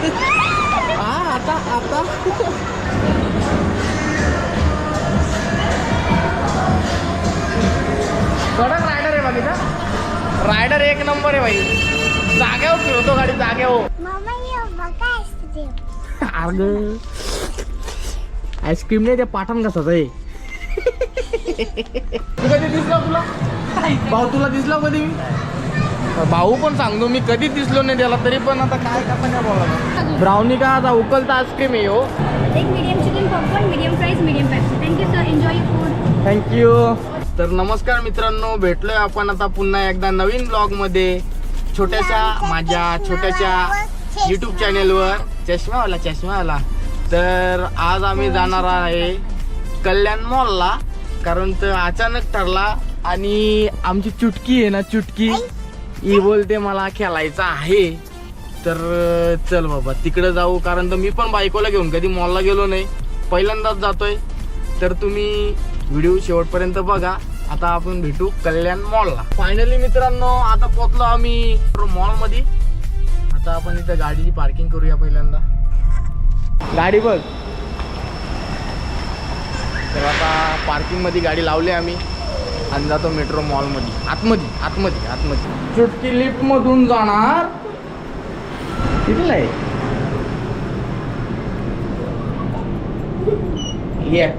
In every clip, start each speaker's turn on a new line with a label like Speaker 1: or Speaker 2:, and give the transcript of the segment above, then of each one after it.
Speaker 1: हा आता आता. कडक रायडर आहे बाकी रायडर एक नंबर आहे भाई जाग्यावर फिरवतो गाडी जाग्यावर. अगं. आईस्क्रीम नाही ते पाठण कसाच आहे. तू कधी दिसलो तुला? भाऊ तुला दिसलो कधी? मी भाऊ पण सांगतो मी कधी दिसलो नाही त्याला तरी पण आता काय का पण बोला ब्राउनी का आता उकलता आईस्क्रीम आहे हो?
Speaker 2: एक medium chicken popcorn medium fries medium Pepsi thank you sir enjoy food
Speaker 1: thank you तर नमस्कार मित्रांनो भेटलोय आपण आता पुन्हा एकदा नवीन ब्लॉगमध्ये छोट्याशा माझ्या छोट्याशा युट्यूब चॅनेलवर चष्मावाला चष्मावाला तर आज आम्ही जाणार आहे कल्याण मॉलला कारण तर अचानक ठरला आणि आमची चुटकी आहे ना चुटकी. ही बोलते मला खेळायचं आहे. तर चल बाबा तिकडे जाऊ कारण तर मी पण बायकोला घेऊन कधी मॉलला गेलो नाही. पहिल्यांदाच जातोय. तर तुम्ही व्हिडिओ शेवटपर्यंत बघा. आता आपण भेटू कल्याण मॉलला फायनली मित्रांनो आता पोचलो आम्ही मॉलमध्ये आता आपण इथं गाडीची पार्किंग करूया पहिल्यांदा. गाडी बघ. तर आता पार्किंगमध्ये गाडी लावली आम्ही. आणि जातो मेट्रो मॉलमध्ये आतमध्ये आतमध्ये आतमध्ये. चुटकी लिफ्ट मधून जाणार. कितीला आहे एक.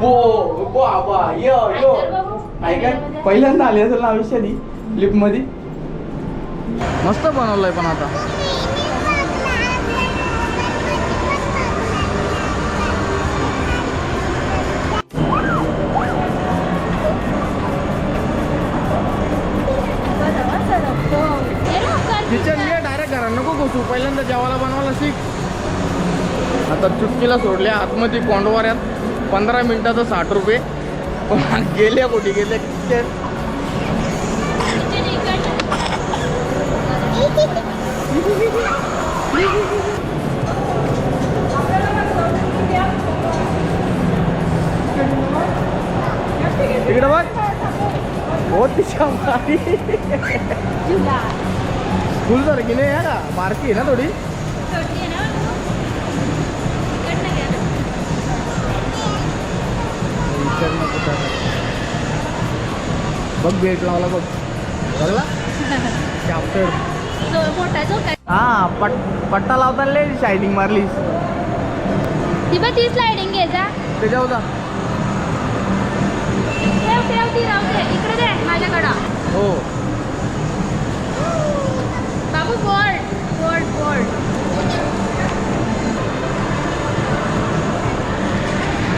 Speaker 1: बो बाबा यो यो. ऐका पहिल्यांदा आले असेल ना आयुष्यात लिफ्टमध्ये मस्त बनवलंय पण आता. आता चुटकीला सोडल्या. आतमध्ये कोंडवाऱ्यात पंधरा मिनिटाचं साठ रुपये. पण गेले कुठे गेले ते तिकडे बघ. हो तिच्या फुल सारखी नाही आहे ना बारकी आहे ना थोडी? त्याला. बघ बेट लावला बघ. बघला चॅप्टर हा पट पट्टा लावताना लय शायनिंग मारलीस.
Speaker 2: ती बघ ती स्लायडिंग घे जा.
Speaker 1: त्याच्यावर जा
Speaker 2: ठेव ठेव ती राहू दे. इकडे दे माझ्याकडं.
Speaker 1: हो.
Speaker 2: बाबू बोर्ड बोर्ड बोर्ड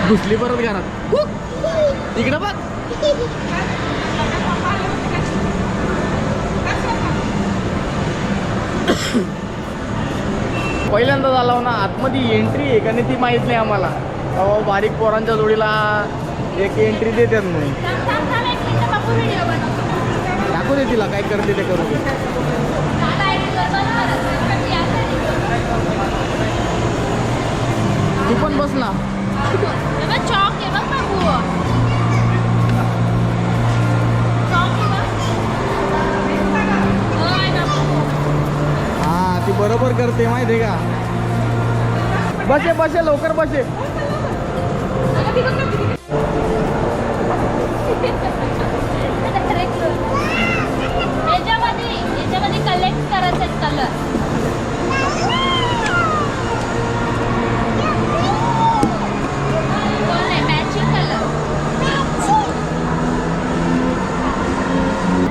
Speaker 1: घुसली परत घरात. तिकडे बघ. पहिल्यांदा झाला हो ना आतमध्ये एंट्री आहे का नाही ती माहीत नाही आम्हाला. अहो बारीक पोरांच्या जोडीला एक एंट्री देतात म्हणून. दाखवू दे तिला काय करते ते करू तू पण बस ना.
Speaker 2: आहे बघ चॉक
Speaker 1: बरोबर करते माहिती आहे का? बसे बसे लवकर बसे.
Speaker 2: याच्यामध्ये याच्यामध्ये कलेक्ट करायचे कलर मॅचिंग कलर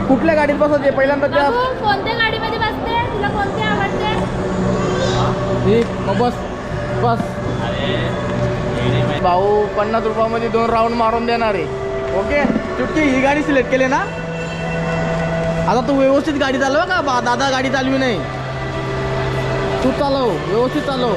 Speaker 1: कुठल्या गाडीत बसवते? पहिल्यांदा त्या
Speaker 2: कोणत्या गाडीमध्ये बसते? तुला कोणती
Speaker 1: ठीक मग बस बस. भाऊ पन्नास रुपयामध्ये दोन राऊंड मारून देणार आहे. ओके? चुटकी ही गाडी सिलेक्ट केली ना? आता तू व्यवस्थित गाडी चालव का? बा दादा गाडी चालवी नाही. तू चालव व्यवस्थित चालव.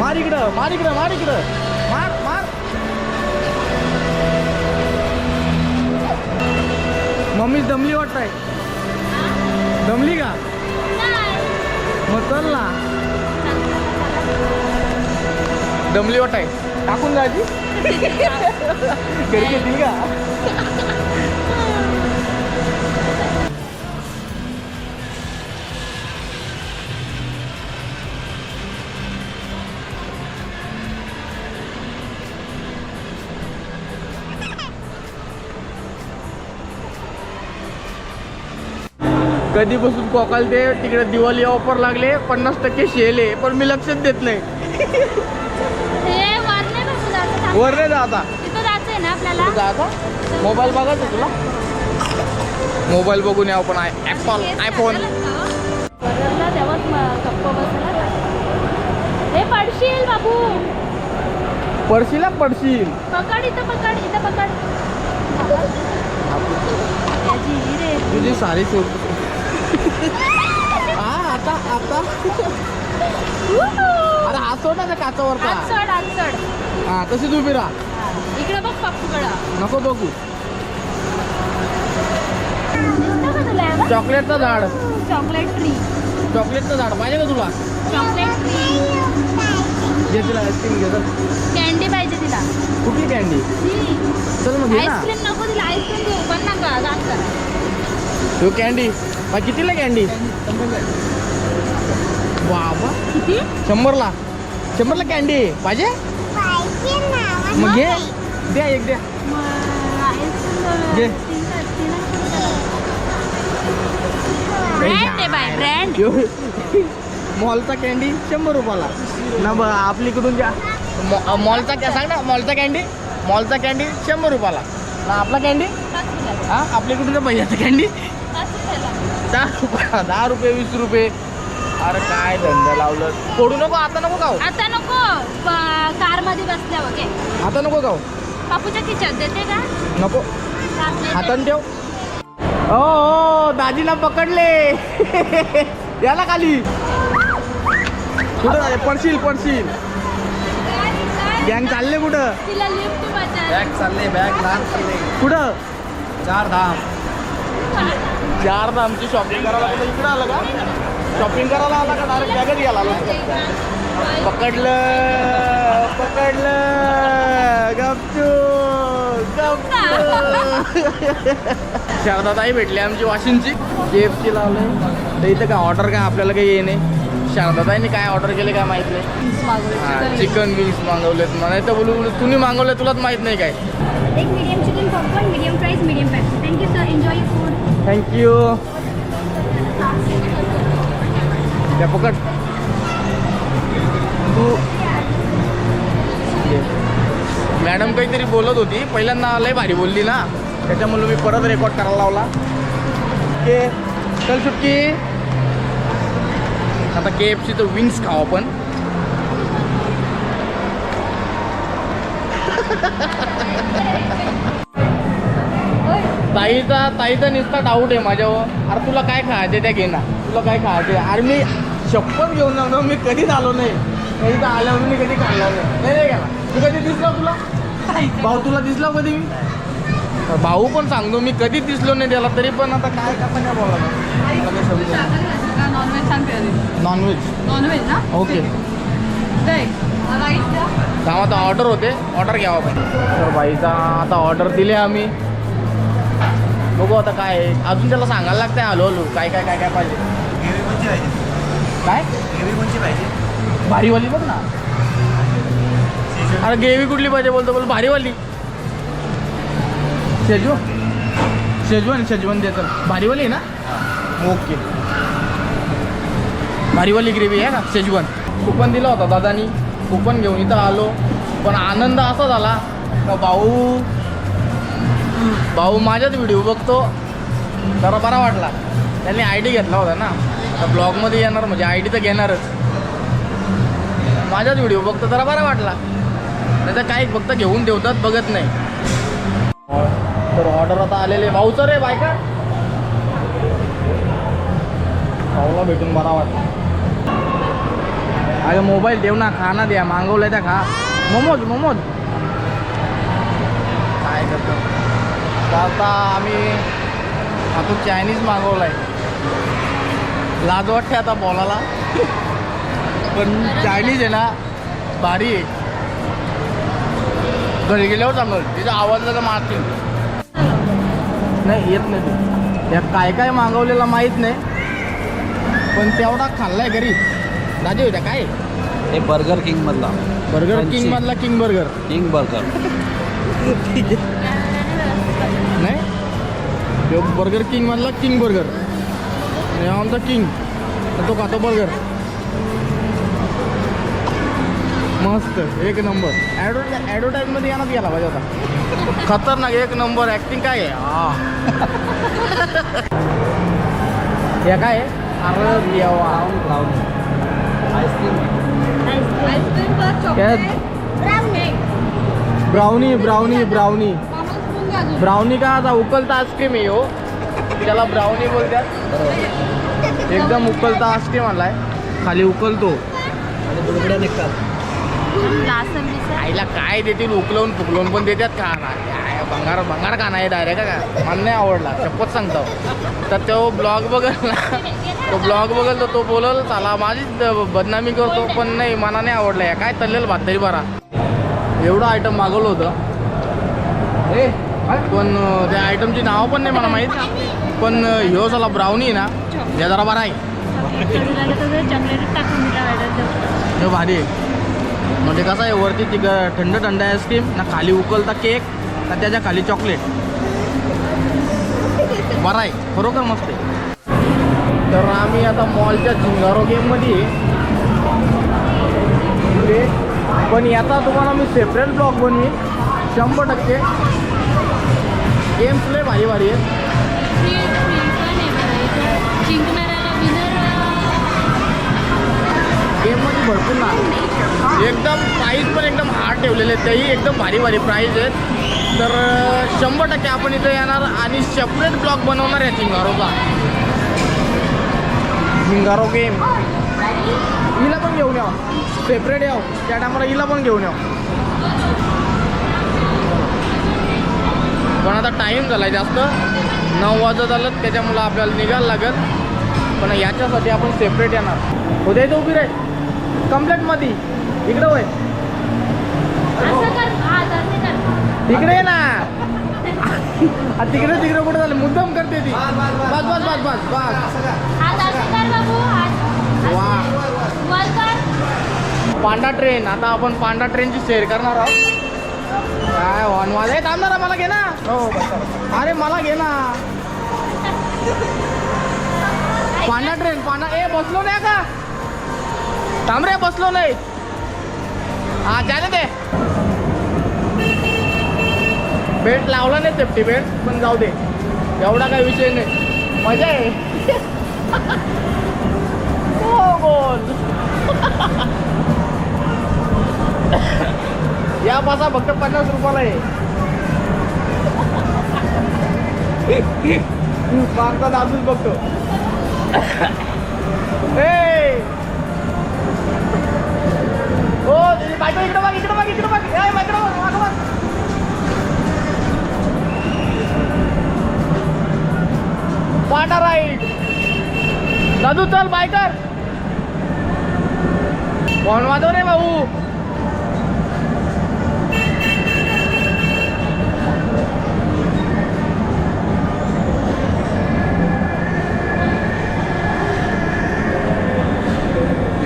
Speaker 1: मार इकडं मार इकडं मार इकडं. मार मार. मम्मी दमली वाटत दमली का? मग चल ना. दमली वाटाय टाकून जायची घरी येतील का? कधीपासून कोकाल ते तिकडे दिवाळी ऑफर लागले पन्नास टक्के शेले पण मी लक्षच देत नाही.
Speaker 2: वर नाही
Speaker 1: जाता? मोबाईल बघायचा तुला? मोबाईल बघून यावं पण ॲपल आयफोन
Speaker 2: पडशील बाबू.
Speaker 1: पडशील पडशील.
Speaker 2: पकड इथं पकड इथं पकड. याची रे.
Speaker 1: तुझी सारी सोड हा आता आता. अरे हात सोड ना त्या काचावरचा
Speaker 2: हात सोड हात सोड.
Speaker 1: हा तशीच उभी राहा.
Speaker 2: इकडं बघ पप्पूकडं
Speaker 1: नको बघू.
Speaker 2: दिसतं का तुला?
Speaker 1: चॉकलेटचं झाड.
Speaker 2: Chocolate tree.
Speaker 1: चॉकलेटचं झाड पाहिजे का तुला?
Speaker 2: Chocolate tree.
Speaker 1: घे तुला आईस्क्रीम घे चल.
Speaker 2: कॅन्डी पाहिजे तिला.
Speaker 1: कुठली कॅन्डी? चल मग घे ना.
Speaker 2: आईस्क्रीम नको तिला आईस्क्रीम देऊ पण नका जास्त.
Speaker 1: तो कॅन्डी. मग कितीला कॅन्डी बाबा.
Speaker 2: किती?
Speaker 1: शंभरला. शंभरला कॅन्डी पाहिजे?
Speaker 3: पाहिजे ना
Speaker 1: मग घे. द्या एक द्या घे. मॉलचा कॅन्डी शंभर रुपयाला. ना बघ आपलीकडून द्या मॉ- मॉलचा कॅ सांग ना मॉलचा कॅन्डी मॉलचा कॅन्डी शंभर रुपयाला. ना आपला कॅन्डी हा आपल्याकडून द्या भैयाचा कॅन्डी दहा रुपया दहा रुपये वीस रुपये. अरे काय धंदा लावलं? फोडू नको आता नको खाऊ.
Speaker 2: आता नको कारमध्ये बसल्यावर घे.
Speaker 1: आता नको खाऊ.
Speaker 2: बापूच्या खिच्यात देते का?
Speaker 1: नको. हातान ठेव. ओ ओ दाजीला पकडले. याला खाली. कुठं झाले पडशील पडशील. गँग चालले कुठं?
Speaker 2: तिला लिफ्ट बचा
Speaker 1: बॅग चालले बॅग लहान चालले. कुठं? चार धाम. चार आमची शॉपिंग करायला कुठं इकडं आलं का? शॉपिंग करायला आला का? डायरेक्ट बॅगच घ्यायला आला. पकडलं पकडलं. गपचू गपचू शारदाताई भेटली आमची वाशिंदची के एफ सी लावलं तर इथं काय ऑर्डर काय आपल्याला काही ये नाही. शारदाताईने काय ऑर्डर केले काय माहीत नाही. चिकन विंग्स मागवलेत मला तर बोलू बोलू, तुम्ही मागवले तुलाच माहीत नाही काय.
Speaker 2: एक medium chicken popcorn medium fries medium pack thank you sir enjoy food
Speaker 1: thank you त्या पकड. तू मॅडम काहीतरी बोलत होती. पहिल्यांदा लय भारी बोलली ना. त्याच्यामुळे मी परत रेकॉर्ड करायला लावला. ओके. चल सुटकी. आता के एफ सीचं विंग्स खाऊ आपण. ताईचा ताईचा नुसता डाऊट आहे माझ्यावर. अरे तुला काय खायचे त्या घेणार तुला काय खायचे अरे मी शपथ घेऊन जाऊ मी कधीच आलो नाही. इथं आल्यावर मी कधी खाल्ला नाही. नाही नाही गेला तू कधी दिसला तुला? भाऊ तुला दिसला कधी मी? भाऊ पण सांगतो मी कधीच दिसलो नाही त्याला तरी पण आता काय कसं काय बोला
Speaker 4: non veg
Speaker 1: non veg
Speaker 4: non veg ना
Speaker 1: ओके काम आता ऑर्डर होते. ऑर्डर घ्यावा पाहिजे तर बाईचा आता ऑर्डर दिले आम्ही. बघू आता काय आहे. अजून त्याला सांगायला लागतंय हलो हलो काय काय काय काय पाहिजे?
Speaker 5: ग्रेव्ही कोणची पाहिजे?
Speaker 1: काय?
Speaker 5: ग्रेव्ही कोणची पाहिजे?
Speaker 1: भारीवाली बघ ना. अरे ग्रेव्ही कुठली पाहिजे बोलतो बोल भारीवाली. शेजू? शेजवान शेजवान दे तर भारीवाली ना? ओके. भारीवाली ग्रेव्ही आहे ना शेजवान कुपन दिला होता दादानी. कुपन घेऊन इथं आलो. पण आनंद असा झाला का भाऊ भाऊ माझ्याच व्हिडिओ बघतो. जरा बरा वाटला. त्यांनी आय डी घेतला होता ना. तर ब्लॉगमध्ये येणार म्हणजे आय डी तर घेणारच. माझाच व्हिडिओ बघतो जरा बरा वाटला. नाही तर काही फक्त घेऊन ठेवतात बघत नाही. तर ऑर्डर आता आलेले भाऊचं रे बायका. भाऊला भेटून बरा वाटला. अरे मोबाईल देऊ ना खा ना द्या. मागवलंय त्या खा. मोमोज मोमोज. काय करतो? तर आता आम्ही आता चायनीज मागवलाय. लाज वाटते आता बोलायला. पण चायनीज आहे ना भारी आहे. घरी गेल्यावर चांगलं. तिचा आवाज जरा मारतील नाही येत नाही. त्या काय काय मागवलेलं माहीत नाही. पण तेवढा खाल्लाय घरी. राजे होत्या काय?
Speaker 5: हे बर्गर किंग मधला.
Speaker 1: बर्गर. किंग मधला किंग बर्गर
Speaker 5: किंग बर्गर
Speaker 1: नाही? तो बर्गर किंग मधला किंग बर्गर आणि आमचा किंग तो खातो बर्गर मस्त. एक नंबर. ॲडव्हर्टाईज ॲडव्हर्टाईजमध्ये यानंच गेला पाहिजे होता खतरनाक एक नंबर ॲक्टिंग काय आहे? हा. हे काय? आहे अरे देवा ब्राउनी ब्राउनी ब्राउनी. ब्राउनी का आता? उकलता आईस्क्रीम आहे हो. त्याला ब्राउनी बोलतात. एकदम उकलता आईस्क्रीम आलाय खाली उकलतो.
Speaker 5: आणि बुडबुड्या निघतात.
Speaker 2: लासन बिसन
Speaker 1: आईला काय देतील उकलवून फुकलवून पण देतात का? काय भंगार भंगार का नाही डायरेक्ट का? मला नाही आवडला शपथ सांगतो. तर तो ब्लॉग बघल ना तो ब्लॉग बघल तर तो बोलल चला माझीच बदनामी करतो पण नाही मला नाही आवडला या. काय तल्लेल भात तरी बरा. एवढं आयटम मागवलं होतं. पण त्या आयटमची नावं पण नाही मला माहीत. पण ह्यो झाला ब्राउनी ना हे जरा बरा आहे. भारी आहे. म्हणजे कसं आहे वरती ती ग- थंड थंड आईस्क्रीम ना खाली उकलता केक ना त्याच्याखाली चॉकलेट. बरं आहे खरोखर मस्त आहे. तर आम्ही आता मॉलच्या झिंगारो गेममध्ये पण याचा तुम्हाला मी सेपरेट ब्लॉग बनवी शंभर टक्के. गेम्स लय भारी भारी आहेत भरपूर ना एकदम प्राईज पण एकदम हार्ड ठेवलेले आहेत. तेही एकदम भारी भारी प्राईज आहेत. तर शंभर टक्के आपण इथं येणार आणि सेपरेट ब्लॉग बनवणार आहे झिंगारोचा झिंगारो गेम हिला पण घेऊन यावं. सेपरेट याव. त्या टायमाला हिला पण घेऊन यावं. पण आता टाईम झाला जास्त. नऊ वाजत आलं त्याच्यामुळं आपल्याला निघायला लागेल. पण याच्यासाठी आपण सेपरेट येणार. उद्या इथं उभी राहील कम्प्लेटमध्ये इकडं होय. तिकडे ये ना. तिकडे तिकडे कुठे झालं? मुद्दाम करते ती. बस बस बस बस बस पांडा ट्रेन आता आपण पांडा ट्रेनची शेअर करणार आहोत. काय हॉर्न वाज आहे थांब ना मला घे ना. हो अरे मला घे ना. पांडा ट्रेन पांडा ए बसलो नाही का? थांब रे बसलो नाही. हा जाने दे. बेल्ट लावला नाही सेफ्टी बेल्ट पण जाऊ दे. एवढा काही विषय नाही. मजा आहे. हो बोल या पासा फक्त पन्नास रुपयाला आहे. मागचा अजून बघतो. ए! बायको इकडं बघ इकडं बघ इकडं बघ. ए, बायको बघ, बघ. पांढरा राईट दादू चल बायकर कोण वाजव रे भाऊ.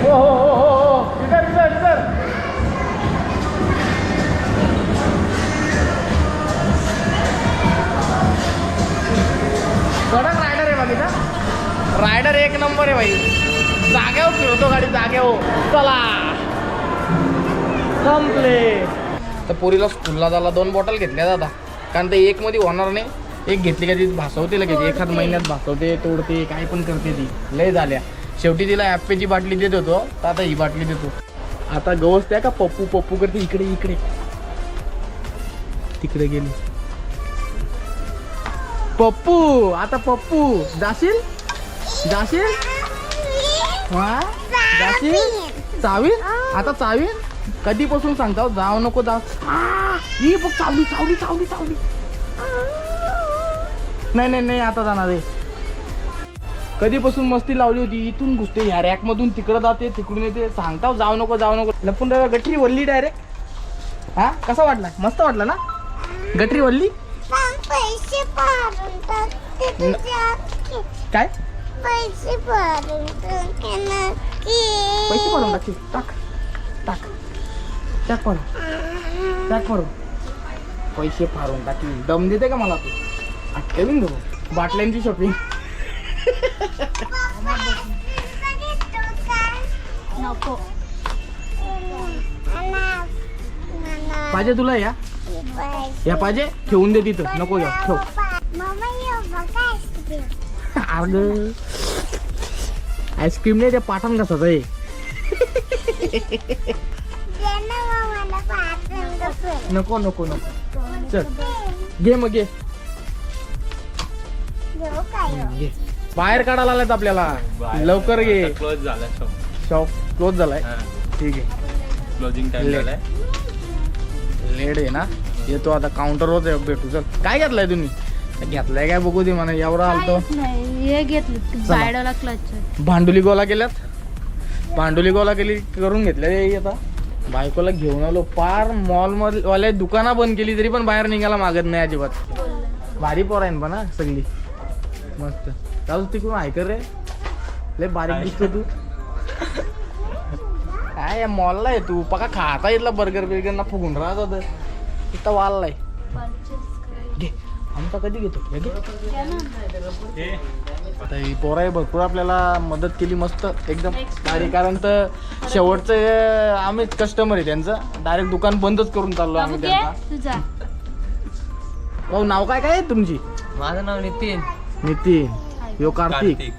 Speaker 1: हो हो हो. कडक रायडर आहे बघितलं रायडर एक नंबर आहे भाई जाग्यावर फिरतो गाडी जाग्यावर. चला. संपले. तर पोरीला स्कूलला झाला दोन बॉटल घेतल्या जाता कारण ते एक मध्ये होणार नाही. एक घेतली का ती भासवते लगेच. एखाद महिन्यात भासवते तोडते काय पण करते ती. लय झाल्या. शेवटी तिला ॲप्पेची बाटली देत होतो. तर आता ही बाटली देतो. आता गवस त्या का पप्पू पप्पू करते इकडे इकडे. तिकडे गेली. पप्पू आता पप्पू. जाशील? जाशील? हा? जाशील? चावीन आता चावीन कधीपासून सांगता? जाऊ नको जाऊ. ही बघ चावली चावली चावली चावली. नाही नाही नाही आता जाणार आहे. कधीपासून मस्ती लावली होती? इथून घुसते. ह्या रॅक मधून तिकडं जाते तिकडून येते. सांगताव जाऊ नको जाऊ नको. लपून राहा गटरी वल्ली डायरेक्ट हा? कसा वाटला? मस्त वाटला ना? गटरी वल्ली?
Speaker 3: पैसे भरून टाकते तुझ्या अख्खे.
Speaker 1: काय?
Speaker 3: पैसे भरून टाकते नक्की.
Speaker 1: पैसे भरून टाक टाक. टाक. टाक भरून टाक भरून पैसे फाडून टाकी दम देते का मला तू? अटकवीन गो बाटल्यांची शॉपिंग
Speaker 2: नको.
Speaker 1: पाहिजे तुला या? या पाहिजे? ठेवून दे तिथं. नको या ठेव.
Speaker 3: मम्मा ये बघा आईस्क्रीम.
Speaker 1: अगं आईस्क्रीम नाही ते पाठण कसाच आहे. नको नको नको. चल. घे मग घे. घे. बाहेर काढायला आलात आपल्याला. लवकर घे.
Speaker 5: क्लोज झाला शॉप
Speaker 1: शॉप क्लोज झालाय. ठीक आहे.
Speaker 5: Closing time. झालाय.
Speaker 1: लेट आहे ना? येतो आता काउंटरवरच आहे, भेटू चल. काय घेतलाय तुम्ही? घेतलाय काय बघू दे म्हणा एवढं आलतो.
Speaker 2: हे घेतलं. क्लच
Speaker 1: भांडुली गोला केल्यात? भांडुली गोला केली करून घेतल्या आता? बायकोला घेऊन आलो. पार मॉलमध्ये वाले दुकानं बंद केली तरी पण बाहेर निघायला मागत नाही अजिबात. भारी पोर आहे पण सगळी. मस्त. चालू तिकडून ऐकर रे. लय बारीक दिसतो तू. काय मॉलला आहे तू? पका खाता येतला बर्गर बिर्गर ना फुगून राहत होत. तिथं वाललाय. घे. आमचा कधी घेतो? हे आता ही पोरं आहे भरपूर आपल्याला मदत केली मस्त. एकदम भारी कारण तर शेवटचं आम्हीच कस्टमर आहे त्यांचं. डायरेक्ट दुकान बंदच करून चाललो आम्ही त्यांना. भाऊ नाव काय काय आहे तुमची?
Speaker 5: माझं नाव नितीन.
Speaker 1: नितीन. यो कार्तिक.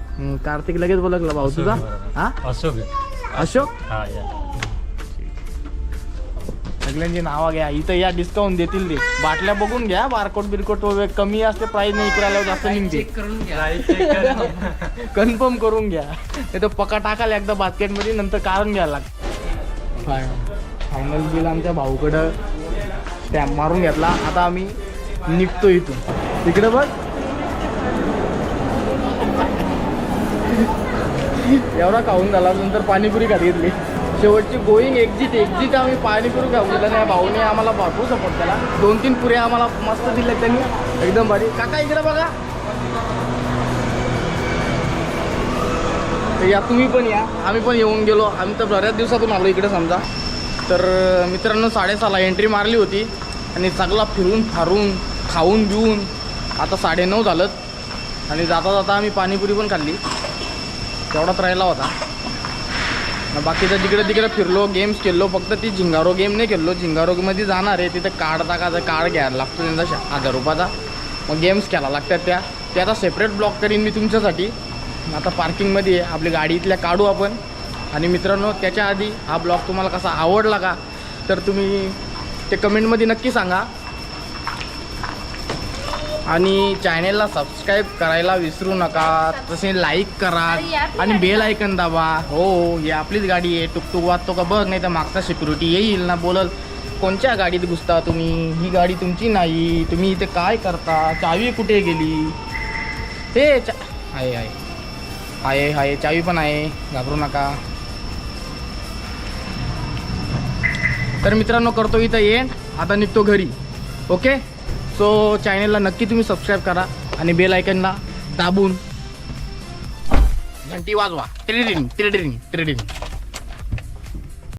Speaker 5: कार्तिक.
Speaker 1: लगेच बोलकला भाऊ तुझा. हा?
Speaker 5: अशोक
Speaker 1: अशोक?
Speaker 5: हा या.
Speaker 1: सगळ्यांची नावं घ्या. इथं या डिस्काउंट देतील ते. बाटल्या बघून घ्या. बारकोट बिरकोट वगैरे कमी असते प्राईस नाही इकडे जास्त निघते.
Speaker 5: करून घ्या.
Speaker 1: कन्फर्म करून घ्या. नाही तर पका टाकाल एकदा बास्केटमध्ये नंतर काढून घ्यायला लागतं. फायनल बिल आमच्या भाऊकडं स्टॅम्प मारून घेतला. आता आम्ही निघतो इथून. तिकडे बघ. एवढा खाऊन झाला नंतर पाणीपुरी खात घेतली. शेवटची गोईंग एक्झिट एक्झिट आम्ही पाणीपुरी खाऊ दिलं नाही भाऊने आम्हाला भरपूर सपोर्ट केला. दोन तीन पुऱ्या आम्हाला मस्त दिल्या त्यांनी. एकदम भारी. काका इकडे बघा. तर या तुम्ही पण या. आम्ही पण येऊन गेलो. आम्ही तर बऱ्याच दिवसातून आलो इकडे समजा. तर मित्रांनो साडेसहाला एंट्री मारली होती. आणि सगळा फिरून फारून खाऊन बिऊन आता साडेनऊ झालं. आणि जाता जाता आम्ही पाणीपुरी पण खाल्ली. तेवढाच राहिला होता. मग बाकीचं जिकडे तिकडे फिरलो गेम्स खेळलो फक्त ती झिंगारो गेम नाही खेळलो. झिंगारोमध्ये जाणार आहे तिथे कार्ड टाकायचा कार्ड घ्यायला लागतो त्यांचा शा- हजार रुपयाचा. मग गेम्स खेळायला लागतात त्या. ते आता सेपरेट ब्लॉक करीन मी तुमच्यासाठी. आता पार्किंगमध्ये आहे आपली गाडी इथल्या काढू आपण. आणि मित्रांनो त्याच्या आधी हा ब्लॉग तुम्हाला कसा आवडला का तर तुम्ही ते कमेंटमध्ये नक्की सांगा. आणि चॅनेलला सबस्क्राईब करायला विसरू नका. तसे लाईक करा आणि बेल ऐकन दाबा. हो ही आपलीच गाडी आहे. टुकटुक वाजतो का बघ नाही तर मागचा सिक्युरिटी येईल ना बोलल. कोणत्या गाडीत घुसता तुम्ही? ही गाडी तुमची नाही. तुम्ही इथे काय करता? चावी कुठे गेली? ते चा आहे आहे आहे आहे चावी पण आहे. घाबरू नका. तर मित्रांनो करतो इथं येण आता निघतो घरी. ओके सो चॅनेलला नक्की तुम्ही सबस्क्राईब करा आणि बेल आयकनला दाबून घंटी वाजवा. ट्रिडिंग ट्रिडिंग ट्रिडिंग